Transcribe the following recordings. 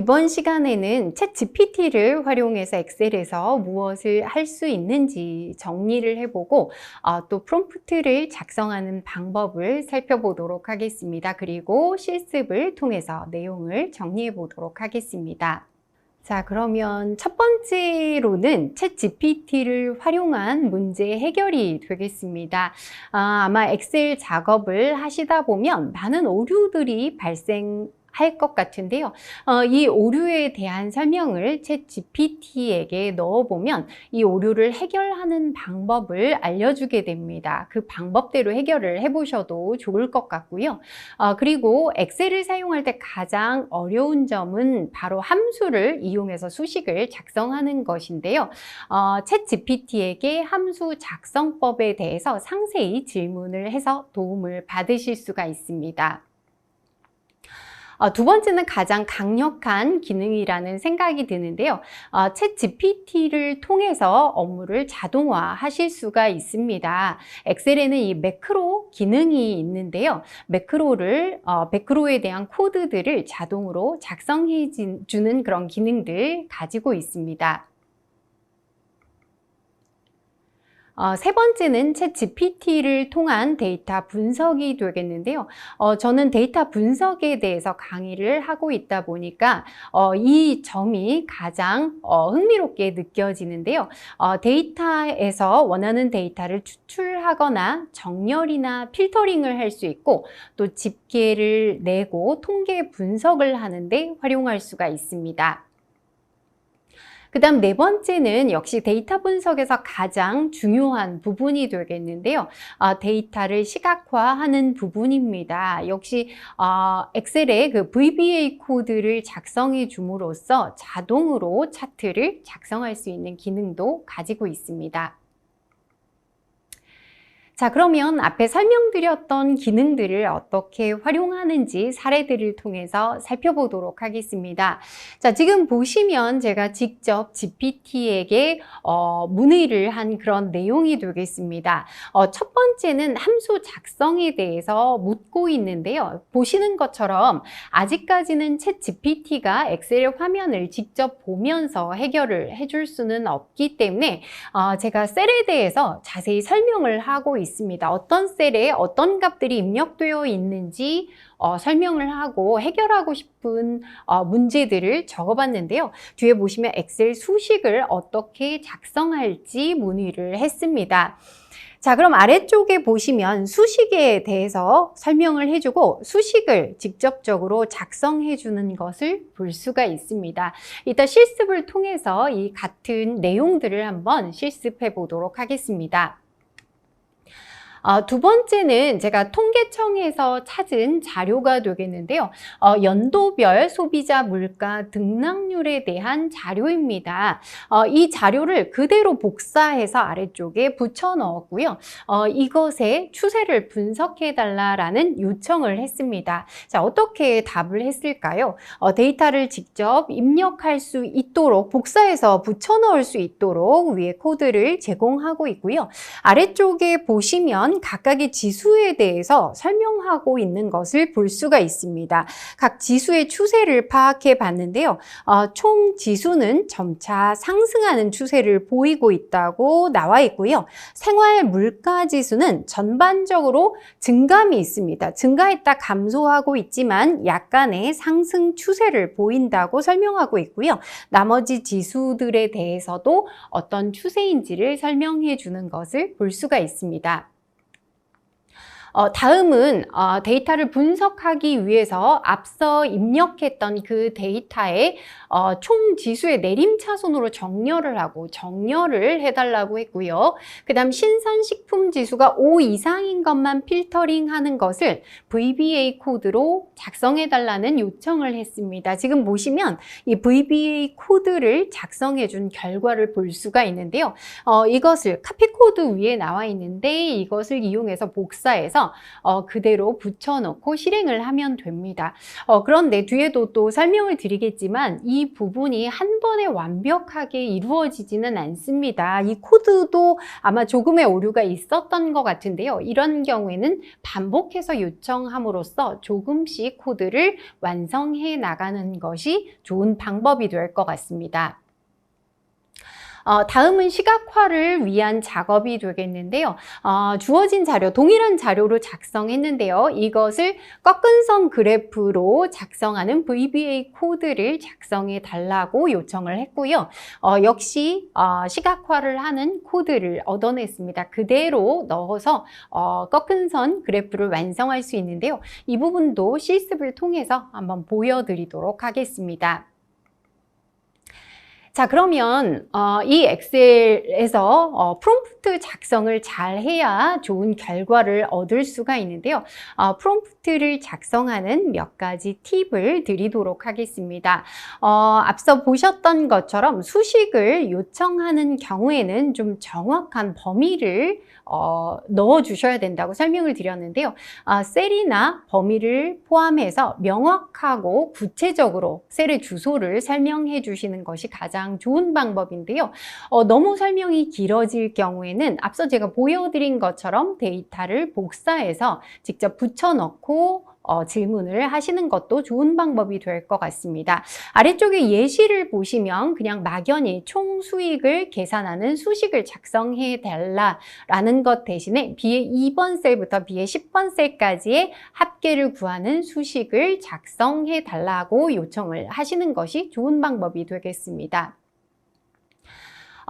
이번 시간에는 챗 GPT를 활용해서 엑셀에서 무엇을 할 수 있는지 정리를 해보고 어, 또 프롬프트를 작성하는 방법을 살펴보도록 하겠습니다. 그리고 실습을 통해서 내용을 정리해 보도록 하겠습니다. 자, 그러면 첫 번째로는 챗 GPT를 활용한 문제 해결이 되겠습니다. 아, 아마 엑셀 작업을 하시다 보면 많은 오류들이 발생 할 것 같은데요. 어, 이 오류에 대한 설명을 챗 GPT에게 넣어보면 이 오류를 해결하는 방법을 알려주게 됩니다. 그 방법대로 해결을 해보셔도 좋을 것 같고요. 어, 그리고 엑셀을 사용할 때 가장 어려운 점은 바로 함수를 이용해서 수식을 작성하는 것인데요. 어, 챗 GPT에게 함수 작성법에 대해서 상세히 질문을 해서 도움을 받으실 수가 있습니다. 어, 두 번째는 가장 강력한 기능이라는 생각이 드는데요. 어, 챗 GPT를 통해서 업무를 자동화 하실 수가 있습니다. 엑셀에는 이 매크로 기능이 있는데요. 매크로를, 어, 매크로에 대한 코드들을 자동으로 작성해 주는 그런 기능들 가지고 있습니다. 어, 세 번째는 챗 GPT를 통한 데이터 분석이 되겠는데요. 어, 저는 데이터 분석에 대해서 강의를 하고 있다 보니까 어, 이 점이 가장 어, 흥미롭게 느껴지는데요. 어, 데이터에서 원하는 데이터를 추출하거나 정렬이나 필터링을 할 수 있고 또 집계를 내고 통계 분석을 하는데 활용할 수가 있습니다. 그 다음 네 번째는 역시 데이터 분석에서 가장 중요한 부분이 되겠는데요. 어, 데이터를 시각화하는 부분입니다. 역시 어, 엑셀에 그 VBA 코드를 작성해 줌으로써 자동으로 차트를 작성할 수 있는 기능도 가지고 있습니다. 자, 그러면 앞에 설명드렸던 기능들을 어떻게 활용하는지 사례들을 통해서 살펴보도록 하겠습니다. 자, 지금 보시면 제가 직접 GPT에게 어, 문의를 한 그런 내용이 되겠습니다. 어, 첫 번째는 함수 작성에 대해서 묻고 있는데요. 보시는 것처럼 아직까지는 챗 GPT가 엑셀 화면을 직접 보면서 해결을 해줄 수는 없기 때문에 어, 제가 셀에 대해서 자세히 설명을 하고 있습니다. 있습니다. 어떤 셀에 어떤 값들이 입력되어 있는지 어, 설명을 하고 해결하고 싶은 어, 문제들을 적어봤는데요. 뒤에 보시면 엑셀 수식을 어떻게 작성할지 문의를 했습니다. 자, 그럼 아래쪽에 보시면 수식에 대해서 설명을 해주고 수식을 직접적으로 작성해 주는 것을 볼 수가 있습니다. 이따 실습을 통해서 이 같은 내용들을 한번 실습해 보도록 하겠습니다. 어, 두 번째는 제가 통계청에서 찾은 자료가 되겠는데요. 어, 연도별 소비자 물가 등락률에 대한 자료입니다. 어, 이 자료를 그대로 복사해서 아래쪽에 붙여 넣었고요. 어, 이것의 추세를 분석해 달라라는 요청을 했습니다. 자, 어떻게 답을 했을까요? 어, 데이터를 직접 입력할 수 있도록 복사해서 붙여 넣을 수 있도록 위에 코드를 제공하고 있고요. 아래쪽에 보시면 보면 각각의 지수에 대해서 설명하고 있는 것을 볼 수가 있습니다. 각 지수의 추세를 파악해 봤는데요. 어, 총 지수는 점차 상승하는 추세를 보이고 있다고 나와 있고요. 생활 물가 지수는 전반적으로 증감이 있습니다. 증가했다 감소하고 있지만 약간의 상승 추세를 보인다고 설명하고 있고요. 나머지 지수들에 대해서도 어떤 추세인지를 설명해 주는 것을 볼 수가 있습니다. 어, 다음은 어, 데이터를 분석하기 위해서 앞서 입력했던 그 데이터의 어, 총 지수의 내림차순으로 정렬을 하고 정렬을 해달라고 했고요. 그 다음 신선식품 지수가 5 이상인 것만 필터링 하는 것을 VBA 코드로 작성해달라는 요청을 했습니다. 지금 보시면 이 VBA 코드를 작성해준 결과를 볼 수가 있는데요. 어, 이것을 카피 코드 위에 나와 있는데 이것을 이용해서 복사해서 통 해서 어, 그대로 붙여넣고 실행을 하면 됩니다. 어, 그런데 뒤에도 또 설명을 드리겠지만 이 부분이 한 번에 완벽하게 이루어지지는 않습니다. 이 코드도 아마 조금의 오류가 있었던 것 같은데요. 이런 경우에는 반복해서 요청함으로써 조금씩 코드를 완성해 나가는 것이 좋은 방법이 될 것 같습니다. 어, 다음은 시각화를 위한 작업이 되겠는데요. 어, 주어진 자료, 동일한 자료로 작성했는데요. 이것을 꺾은 선 그래프로 작성하는 VBA 코드를 작성해 달라고 요청을 했고요. 어, 역시 어, 시각화를 하는 코드를 얻어냈습니다. 그대로 넣어서 어, 꺾은 선 그래프를 완성할 수 있는데요. 이 부분도 실습을 통해서 한번 보여드리도록 하겠습니다. 자, 그러면 어, 이 엑셀에서 어, 프롬프트 작성을 잘 해야 좋은 결과를 얻을 수가 있는데요. 어, 프롬프트를 작성하는 몇 가지 팁을 드리도록 하겠습니다. 어, 앞서 보셨던 것처럼 수식을 요청하는 경우에는 좀 정확한 범위를 어, 넣어 주셔야 된다고 설명을 드렸는데요. 아, 셀이나 범위를 포함해서 명확하고 구체적으로 셀의 주소를 설명해 주시는 것이 가장 좋은 방법인데요. 어, 너무 설명이 길어질 경우에는 앞서 제가 보여드린 것처럼 데이터를 복사해서 직접 붙여넣고 어, 질문을 하시는 것도 좋은 방법이 될 것 같습니다. 아래쪽에 예시를 보시면 그냥 막연히 총 수익을 계산하는 수식을 작성해 달라라는 것 대신에 B의 2번 셀부터 B의 10번 셀까지의 합계를 구하는 수식을 작성해 달라고 요청을 하시는 것이 좋은 방법이 되겠습니다.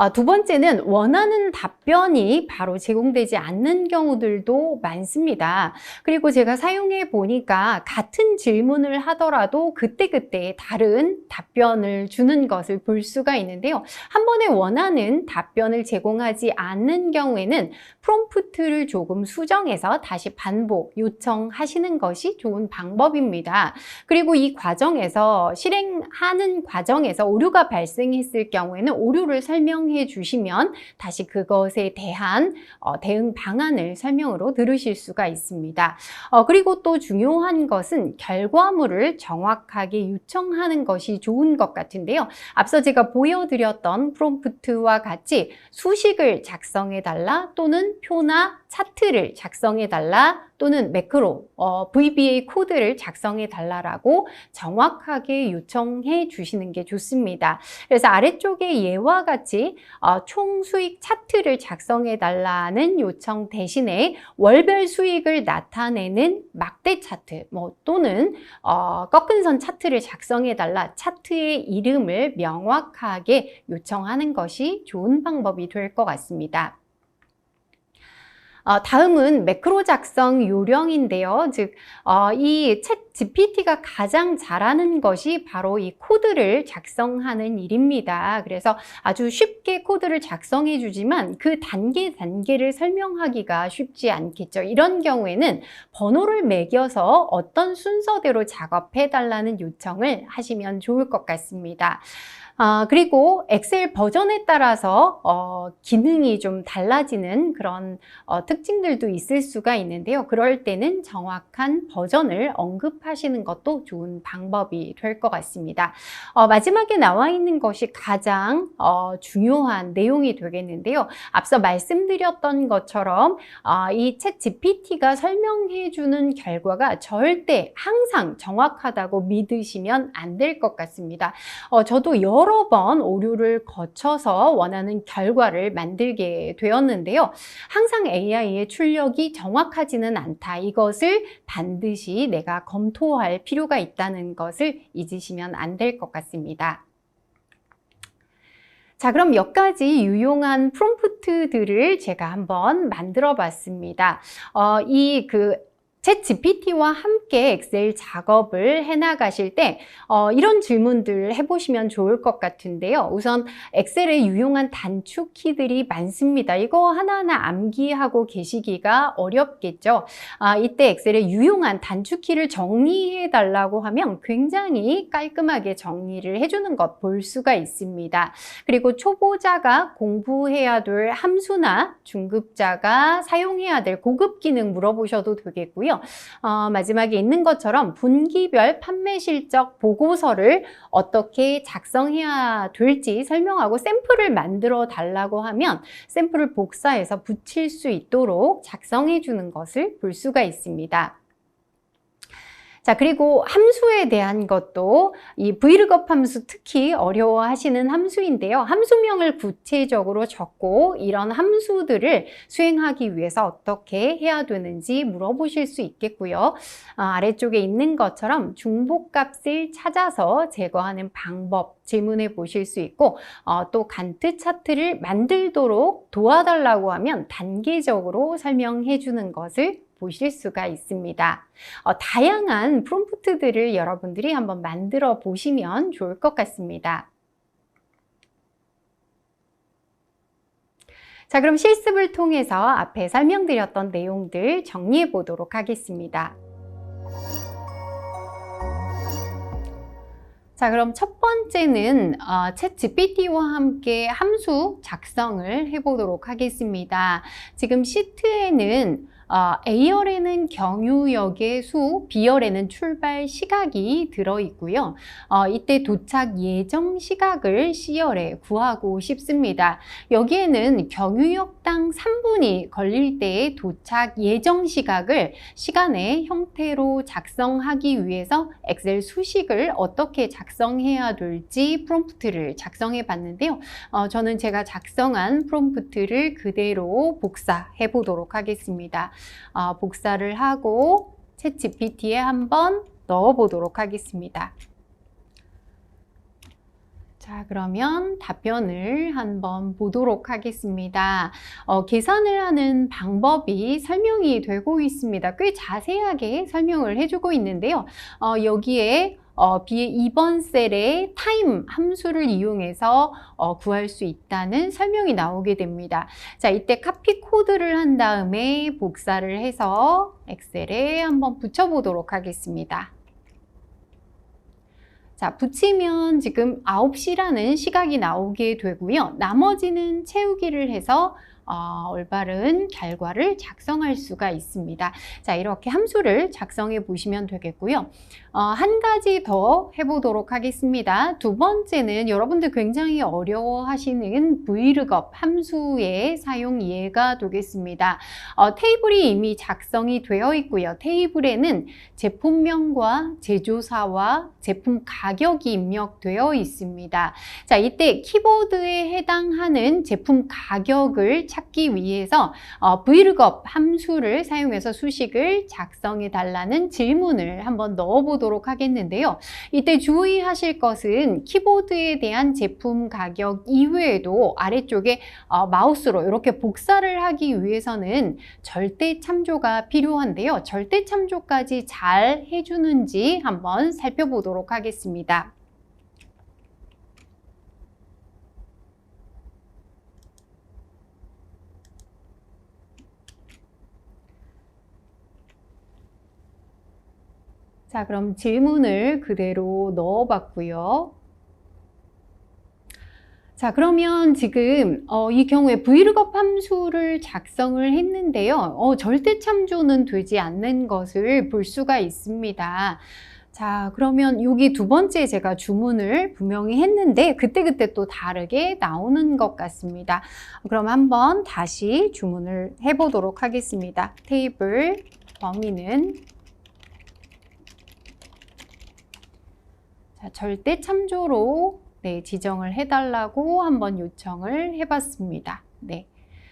아, 두 번째는 원하는 답변이 바로 제공되지 않는 경우들도 많습니다. 그리고 제가 사용해 보니까 같은 질문을 하더라도 그때그때 다른 답변을 주는 것을 볼 수가 있는데요. 한 번에 원하는 답변을 제공하지 않는 경우에는 프롬프트를 조금 수정해서 다시 반복 요청하시는 것이 좋은 방법입니다. 그리고 이 과정에서 실행하는 과정에서 오류가 발생했을 경우에는 오류를 설명 설명해 주시면 다시 그것에 대한 어, 대응 방안을 설명으로 들으실 수가 있습니다. 어, 그리고 또 중요한 것은 결과물을 정확하게 요청하는 것이 좋은 것 같은데요. 앞서 제가 보여드렸던 프롬프트와 같이 수식을 작성해 달라 또는 표나 차트를 작성해 달라 또는 매크로 어, VBA 코드를 작성해 달라라고 정확하게 요청해 주시는 게 좋습니다. 그래서 아래쪽에 예와 같이 어, 총 수익 차트를 작성해 달라는 요청 대신에 월별 수익을 나타내는 막대 차트 뭐 또는 어, 꺾은 선 차트를 작성해 달라 차트의 이름을 명확하게 요청하는 것이 좋은 방법이 될 것 같습니다. 어, 다음은 매크로 작성 요령인데요. 즉, 어, 이챗 GPT가 가장 잘하는 것이 바로 이 코드를 작성하는 일입니다. 그래서 아주 쉽게 코드를 작성해 주지만 그 단계 단계를 설명하기가 쉽지 않겠죠. 이런 경우에는 번호를 매겨서 어떤 순서대로 작업해 달라는 요청을 하시면 좋을 것 같습니다. 아, 그리고 엑셀 버전에 따라서 어, 기능이 좀 달라지는 그런 어, 특징들도 있을 수가 있는데요. 그럴 때는 정확한 버전을 언급하시는 것도 좋은 방법이 될 것 같습니다. 어, 마지막에 나와 있는 것이 가장 어, 중요한 내용이 되겠는데요. 앞서 말씀드렸던 것처럼 어, 이챗 GPT가 설명해 주는 결과가 절대 항상 정확하다고 믿으시면 안 될 것 같습니다. 어, 저도 여러 여러 번 오류를 거쳐서 원하는 결과를 만들게 되었는데요. 항상 AI의 출력이 정확하지는 않다. 이것을 반드시 내가 검토할 필요가 있다는 것을 잊으시면 안 될 것 같습니다. 자, 그럼 몇 가지 유용한 프롬프트들을 제가 한번 만들어 봤습니다. 어, 이그 챗 GPT와 함께 엑셀 작업을 해나가실 때 어, 이런 질문들 해보시면 좋을 것 같은데요. 우선 엑셀에 유용한 단축 키들이 많습니다. 이거 하나하나 암기하고 계시기가 어렵겠죠. 아, 이때 엑셀에 유용한 단축 키를 정리해 달라고 하면 굉장히 깔끔하게 정리를 해주는 것 볼 수가 있습니다. 그리고 초보자가 공부해야 될 함수나 중급자가 사용해야 될 고급 기능 물어보셔도 되겠고요. 어, 마지막에 있는 것처럼 분기별 판매 실적 보고서를 어떻게 작성해야 될지 설명하고 샘플을 만들어 달라고 하면 샘플을 복사해서 붙일 수 있도록 작성해 주는 것을 볼 수가 있습니다. 자, 그리고 함수에 대한 것도 이 vlookup 함수 특히 어려워하시는 함수인데요. 함수명을 구체적으로 적고 이런 함수들을 수행하기 위해서 어떻게 해야 되는지 물어보실 수 있겠고요. 아, 래쪽에 있는 것처럼 중복값을 찾아서 제거하는 방법 질문해 보실 수 있고 어, 또 간트 차트를 만들도록 도와달라고 하면 단계적으로 설명해 주는 것을 보실 수가 있습니다. 어, 다양한 프롬프트들을 여러분들이 한번 만들어 보시면 좋을 것 같습니다. 자, 그럼 실습을 통해서 앞에 설명드렸던 내용들 정리해 보도록 하겠습니다. 자, 그럼 첫 번째는 어, 챗 GPT와 함께 함수 작성을 해보도록 하겠습니다. 지금 시트에는 어, A열에는 경유역의 수, B열에는 출발 시각이 들어있고요. 어, 이때 도착 예정 시각을 C열에 구하고 싶습니다. 여기에는 경유역당 3분이 걸릴 때의 도착 예정 시각을 시간의 형태로 작성하기 위해서 엑셀 수식을 어떻게 작성해야 될지 프롬프트를 작성해 봤는데요. 어, 저는 제가 작성한 프롬프트를 그대로 복사해 보도록 하겠습니다. 어, 복사를 하고 챗 GPT에 한번 넣어 보도록 하겠습니다. 자, 그러면 답변을 한번 보도록 하겠습니다. 어, 계산을 하는 방법이 설명이 되고 있습니다. 꽤 자세하게 설명을 해주고 있는데요. 어, 여기에 어, B의 2번 셀의 타임 함수를 이용해서 어, 구할 수 있다는 설명이 나오게 됩니다. 자, 이때 카피 코드를 한 다음에 복사를 해서 엑셀에 한번 붙여보도록 하겠습니다. 자, 붙이면 지금 9시라는 시각이 나오게 되고요. 나머지는 채우기를 해서 어, 올바른 결과를 작성할 수가 있습니다. 자, 이렇게 함수를 작성해 보시면 되겠고요. 어, 한 가지 더 해보도록 하겠습니다. 두 번째는 여러분들 굉장히 어려워하시는 vlookup 함수의 사용 이해가 되겠습니다. 어, 테이블이 이미 작성이 되어 있고요. 테이블에는 제품명과 제조사와 제품 가격이 입력되어 있습니다. 자, 이때 키보드에 해당하는 제품 가격을 찾기 위해서 어, vlookup 함수를 사용해서 수식을 작성해 달라는 질문을 한번 넣어보도록 하겠는데요. 이때 주의하실 것은 키보드에 대한 제품 가격 이외에도 아래쪽에 어, 마우스로 이렇게 복사를 하기 위해서는 절대 참조가 필요한데요. 절대 참조까지 잘 해주는지 한번 살펴보도록 하겠습니다. 자, 그럼 질문을 그대로 넣어 봤고요. 자, 그러면 지금 어, 이 경우에 vlookup 함수를 작성을 했는데요. 어, 절대 참조는 되지 않는 것을 볼 수가 있습니다. 자, 그러면 여기 두 번째 제가 주문을 분명히 했는데 그때그때 또 다르게 나오는 것 같습니다. 그럼 한번 다시 주문을 해보도록 하겠습니다. 테이블 범위는 자, 절대 참조로 네, 지정을 해달라고 한번 요청을 해봤습니다. 네.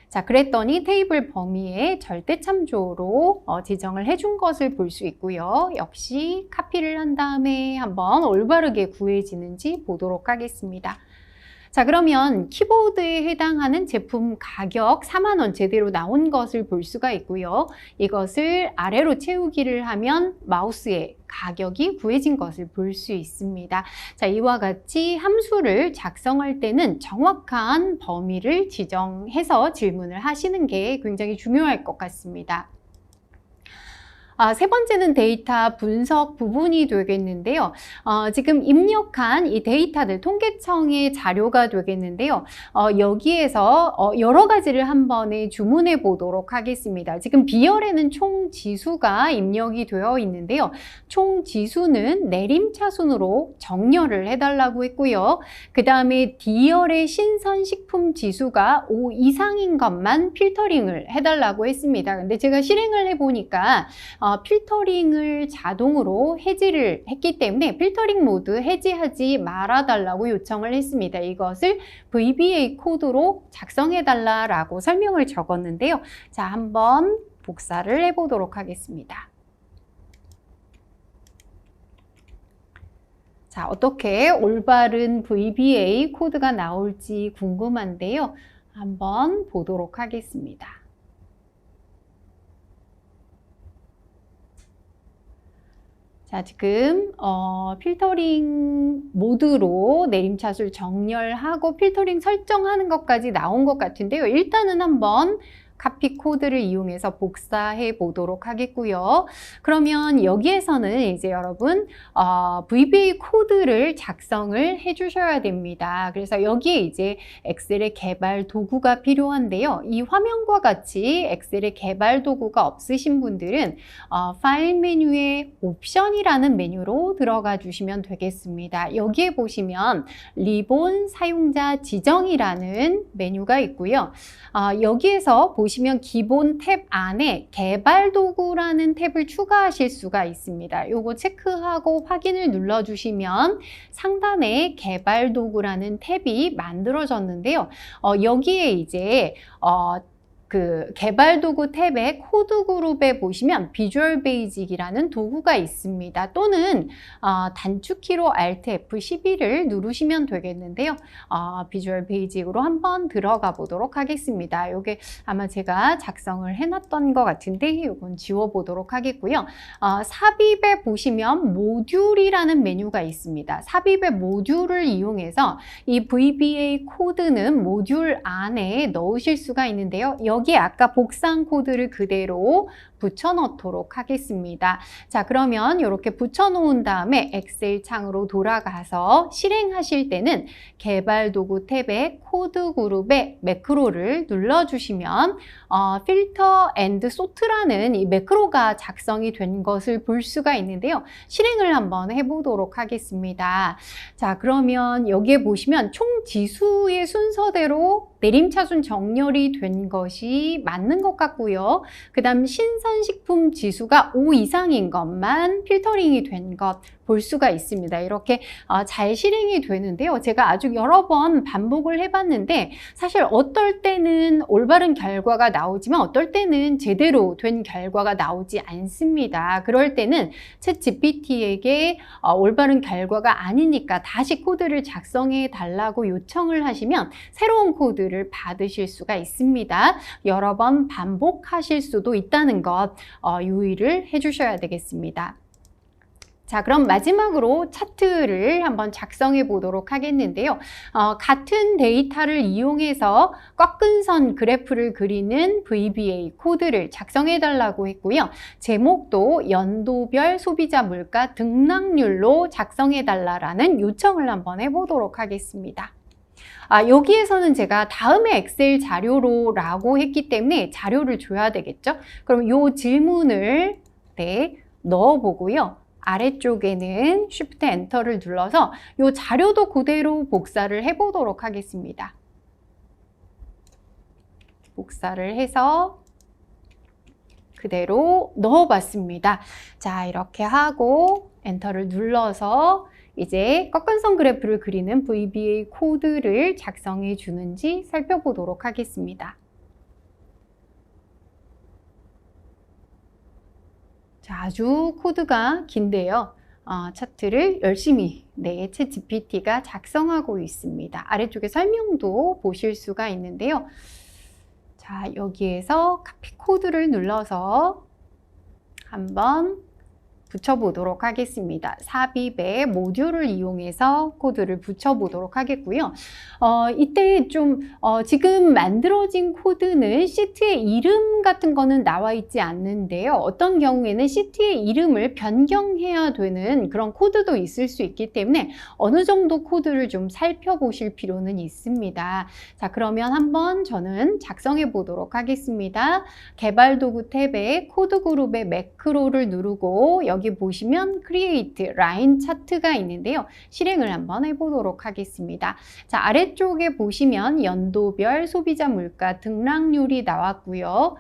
자, 그랬더니 테이블 범위에 절대 참조로 어, 지정을 해준 것을 볼 수 있고요. 역시 카피를 한 다음에 한번 올바르게 구해지는지 보도록 하겠습니다. 자, 그러면 키보드에 해당하는 제품 가격 4만원 제대로 나온 것을 볼 수가 있고요. 이것을 아래로 채우기를 하면 마우스의 가격이 구해진 것을 볼 수 있습니다. 자, 이와 같이 함수를 작성할 때는 정확한 범위를 지정해서 질문을 하시는 게 굉장히 중요할 것 같습니다. 아, 세 번째는 데이터 분석 부분이 되겠는데요. 어, 지금 입력한 이 데이터들 통계청의 자료가 되겠는데요. 어, 여기에서 어, 여러 가지를 한 번에 주문해 보도록 하겠습니다. 지금 B열에는 총 지수가 입력이 되어 있는데요. 총 지수는 내림차순으로 정렬을 해달라고 했고요. 그 다음에 D열의 신선식품 지수가 5 이상인 것만 필터링을 해달라고 했습니다. 근데 제가 실행을 해보니까 어, 필터링을 자동으로 해지를 했기 때문에 필터링 모드 해지하지 말아달라고 요청을 했습니다. 이것을 VBA 코드로 작성해달라고 설명을 적었는데요. 자, 한번 복사를 해보도록 하겠습니다. 자, 어떻게 올바른 VBA 코드가 나올지 궁금한데요. 한번 보도록 하겠습니다. 자, 지금 어, 필터링 모드로 내림차순 정렬하고 필터링 설정하는 것까지 나온 것 같은데요. 일단은 한번 카피 코드를 이용해서 복사해 보도록 하겠고요. 그러면 여기에서는 이제 여러분 어, VBA 코드를 작성을 해 주셔야 됩니다. 그래서 여기에 이제 엑셀의 개발 도구가 필요한데요. 이 화면과 같이 엑셀의 개발 도구가 없으신 분들은 어, 파일 메뉴에 옵션이라는 메뉴로 들어가 주시면 되겠습니다. 여기에 보시면 리본 사용자 지정이라는 메뉴가 있고요. 어, 여기에서 보 보시면 기본 탭 안에 개발 도구라는 탭을 추가하실 수가 있습니다. 요거 체크하고 확인을 눌러주시면 상단에 개발 도구라는 탭이 만들어졌는데요. 어, 여기에 이제 어, 그 개발 도구 탭의 코드 그룹에 보시면 비주얼 베이직이라는 도구가 있습니다. 또는 어, 단축키로 Alt F12를 누르시면 되겠는데요. 어, 비주얼 베이직으로 한번 들어가 보도록 하겠습니다. 이게 아마 제가 작성을 해놨던 것 같은데 이건 지워보도록 하겠고요. 어, 삽입에 보시면 모듈이라는 메뉴가 있습니다. 삽입의 모듈을 이용해서 이 VBA 코드는 모듈 안에 넣으실 수가 있는데요. 여기에 아까 복상 코드를 그대로 붙여 넣도록 하겠습니다. 자, 그러면 이렇게 붙여 놓은 다음에 엑셀 창으로 돌아가서 실행하실 때는 개발 도구 탭에 코드 그룹의 매크로를 눌러주시면 어, 필터 앤드 소트라는 이 매크로가 작성이 된 것을 볼 수가 있는데요. 실행을 한번 해보도록 하겠습니다. 자, 그러면 여기에 보시면 총 지수의 순서대로 내림차순 정렬이 된 것이 맞는 것 같고요. 그 다음 신선 식품 지수가 5 이상인 것만 필터링이 된 것 볼 수가 있습니다. 이렇게 어, 잘 실행이 되는데요. 제가 아주 여러 번 반복을 해봤는데 사실 어떨 때는 올바른 결과가 나오지만 어떨 때는 제대로 된 결과가 나오지 않습니다. 그럴 때는 챗 GPT에게 어, 올바른 결과가 아니니까 다시 코드를 작성해 달라고 요청을 하시면 새로운 코드를 받으실 수가 있습니다. 여러 번 반복하실 수도 있다는 것 어, 유의를 해주셔야 되겠습니다. 자, 그럼 마지막으로 차트를 한번 작성해 보도록 하겠는데요. 어, 같은 데이터를 이용해서 꺾은 선 그래프를 그리는 VBA 코드를 작성해 달라고 했고요. 제목도 연도별 소비자 물가 등락률로 작성해 달라라는 요청을 한번 해보도록 하겠습니다. 아, 여기에서는 제가 다음에 엑셀 자료로 라고 했기 때문에 자료를 줘야 되겠죠? 그럼 이 질문을 네, 넣어보고요. 아래쪽에는 Shift Enter를 눌러서 이 자료도 그대로 복사를 해보도록 하겠습니다. 복사를 해서 그대로 넣어봤습니다. 자, 이렇게 하고 엔터를 눌러서 이제 꺾은선 그래프를 그리는 VBA 코드를 작성해 주는지 살펴보도록 하겠습니다. 자, 아주 코드가 긴데요. 어, 차트를 열심히 네, 챗 GPT가 작성하고 있습니다. 아래쪽에 설명도 보실 수가 있는데요. 자, 여기에서 카피 코드를 눌러서 한번 붙여보도록 하겠습니다. 삽입의 모듈을 이용해서 코드를 붙여보도록 하겠고요. 어, 이때 좀 어, 지금 만들어진 코드는 시트의 이름 같은 거는 나와 있지 않는데요. 어떤 경우에는 시트의 이름을 변경해야 되는 그런 코드도 있을 수 있기 때문에 어느 정도 코드를 좀 살펴보실 필요는 있습니다. 자, 그러면 한번 저는 작성해 보도록 하겠습니다. 개발 도구 탭에 코드 그룹의 매크로를 누르고 여기 보시면 Create 라인 차트가 있는데요. 실행을 한번 해보도록 하겠습니다. 자, 아래쪽에 보시면 연도별 소비자 물가 등락률이 나왔고요.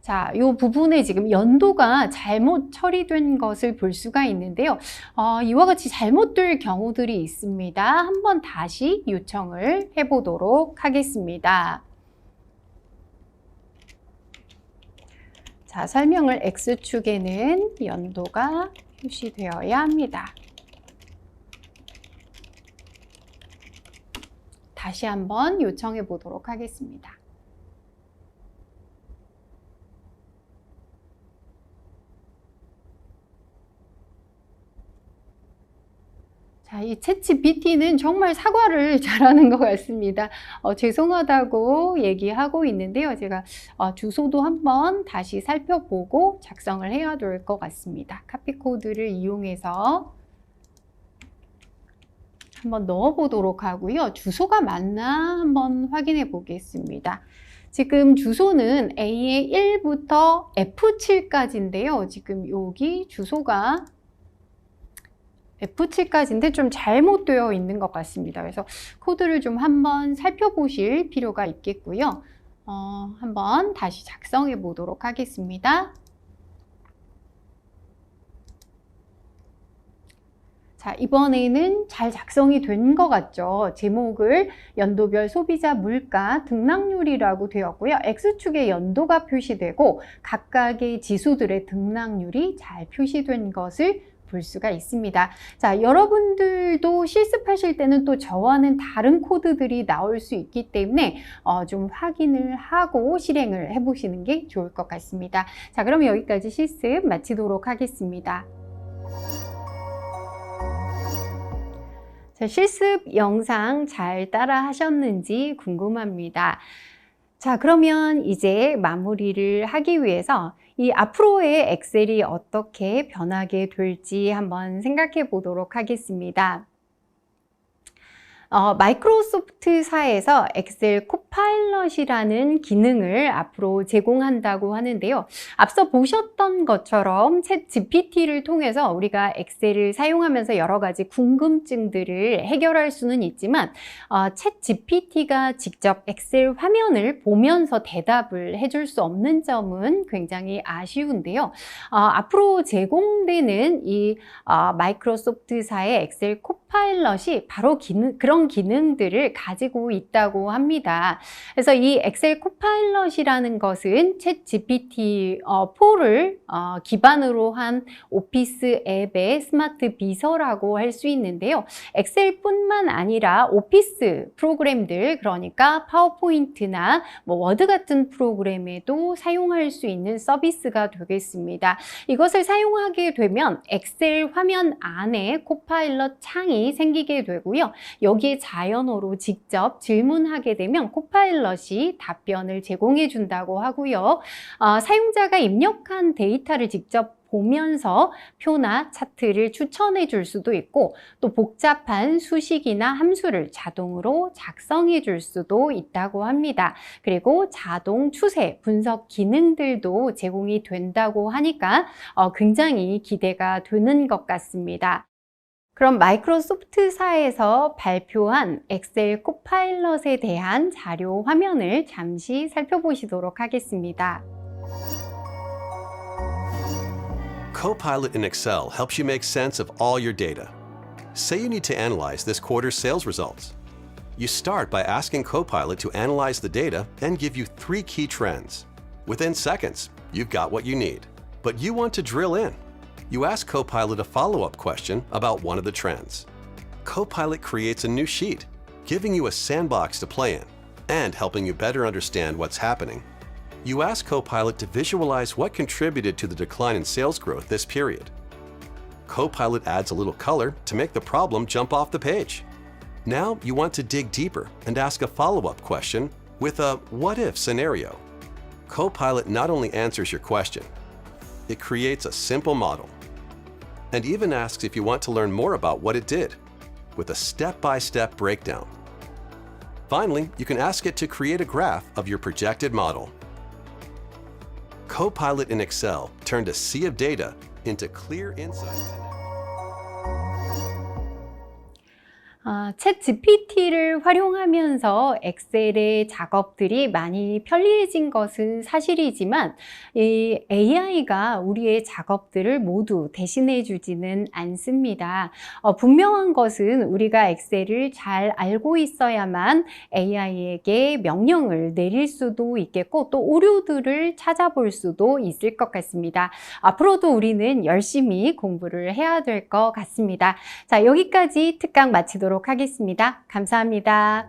자, 이 부분에 지금 연도가 잘못 처리된 것을 볼 수가 있는데요. 어, 이와 같이 잘못될 경우들이 있습니다. 한번 다시 요청을 해보도록 하겠습니다. 자, 설명을 X축에는 연도가 표시되어야 합니다. 다시 한번 요청해 보도록 하겠습니다. 자, 이 챗GPT는 정말 사과를 잘하는 것 같습니다. 어, 죄송하다고 얘기하고 있는데요. 제가 어, 주소도 한번 다시 살펴보고 작성을 해야 될 것 같습니다. 카피 코드를 이용해서 한번 넣어보도록 하고요. 주소가 맞나 한번 확인해 보겠습니다. 지금 주소는 A의 1부터 F7까지인데요. 지금 여기 주소가 F7까지인데 좀 잘못되어 있는 것 같습니다. 그래서 코드를 좀 한번 살펴보실 필요가 있겠고요. 어, 한번 다시 작성해 보도록 하겠습니다. 자, 이번에는 잘 작성이 된 것 같죠? 제목을 연도별 소비자 물가 등락률이라고 되었고요. X축에 연도가 표시되고 각각의 지수들의 등락률이 잘 표시된 것을 볼 수가 있습니다. 자, 여러분들도 실습하실 때는 또 저와는 다른 코드들이 나올 수 있기 때문에 어, 좀 확인을 하고 실행을 해보시는 게 좋을 것 같습니다. 자, 그럼 여기까지 실습 마치도록 하겠습니다. 자, 실습 영상 잘 따라 하셨는지 궁금합니다. 자, 그러면 이제 마무리를 하기 위해서 이 앞으로의 엑셀이 어떻게 변하게 될지 한번 생각해 보도록 하겠습니다. 어, 마이크로소프트사에서 엑셀 코파일럿이라는 기능을 앞으로 제공한다고 하는데요. 앞서 보셨던 것처럼 챗 GPT를 통해서 우리가 엑셀을 사용하면서 여러 가지 궁금증들을 해결할 수는 있지만 어, 챗 GPT가 직접 엑셀 화면을 보면서 대답을 해줄 수 없는 점은 굉장히 아쉬운데요. 어, 앞으로 제공되는 이 어, 마이크로소프트사의 엑셀 코파일럿이 바로 기능, 그런 그런 기능들을 가지고 있다고 합니다. 그래서 이 엑셀 코파일럿이라는 것은 챗 GPT-4를 어, 기반으로 한 오피스 앱의 스마트 비서라고 할 수 있는데요. 엑셀뿐만 아니라 오피스 프로그램들 그러니까 파워포인트나 뭐 워드 같은 프로그램에도 사용할 수 있는 서비스가 되겠습니다. 이것을 사용하게 되면 엑셀 화면 안에 코파일럿 창이 생기게 되고요. 여기 자연어로 직접 질문하게 되면 코파일럿이 답변을 제공해 준다고 하고요. 어, 사용자가 입력한 데이터를 직접 보면서 표나 차트를 추천해 줄 수도 있고 또 복잡한 수식이나 함수를 자동으로 작성해 줄 수도 있다고 합니다. 그리고 자동 추세 분석 기능들도 제공이 된다고 하니까 어, 굉장히 기대가 되는 것 같습니다. 그럼 마이크로소프트사에서 발표한 엑셀 코파일럿에 대한 자료 화면을 잠시 살펴보시도록 하겠습니다. Copilot in Excel helps you make sense of all your data. Say you need to analyze this quarter's sales results. You start by asking Copilot to analyze the data and give you three key trends. Within seconds, you've got what you need. But you want to drill in. You ask Copilot a follow up question about one of the trends. Copilot creates a new sheet, giving you a sandbox to play in and helping you better understand what's happening. You ask Copilot to visualize what contributed to the decline in sales growth this period. Copilot adds a little color to make the problem jump off the page. Now you want to dig deeper and ask a follow up question with a what if scenario. Copilot not only answers your question, it creates a simple model and even asks if you want to learn more about what it did with a step by step breakdown. Finally, you can ask it to create a graph of your projected model. Copilot in Excel turned a sea of data into clear insights. Uh, 아, 챗 GPT를 활용하면서 엑셀의 작업들이 많이 편리해진 것은 사실이지만 이 AI가 우리의 작업들을 모두 대신해 주지는 않습니다. 어, 분명한 것은 우리가 엑셀을 잘 알고 있어야만 AI에게 명령을 내릴 수도 있겠고 또 오류들을 찾아볼 수도 있을 것 같습니다. 앞으로도 우리는 열심히 공부를 해야 될 것 같습니다. 자, 여기까지 특강 마치도록 하겠습니다. 감사합니다.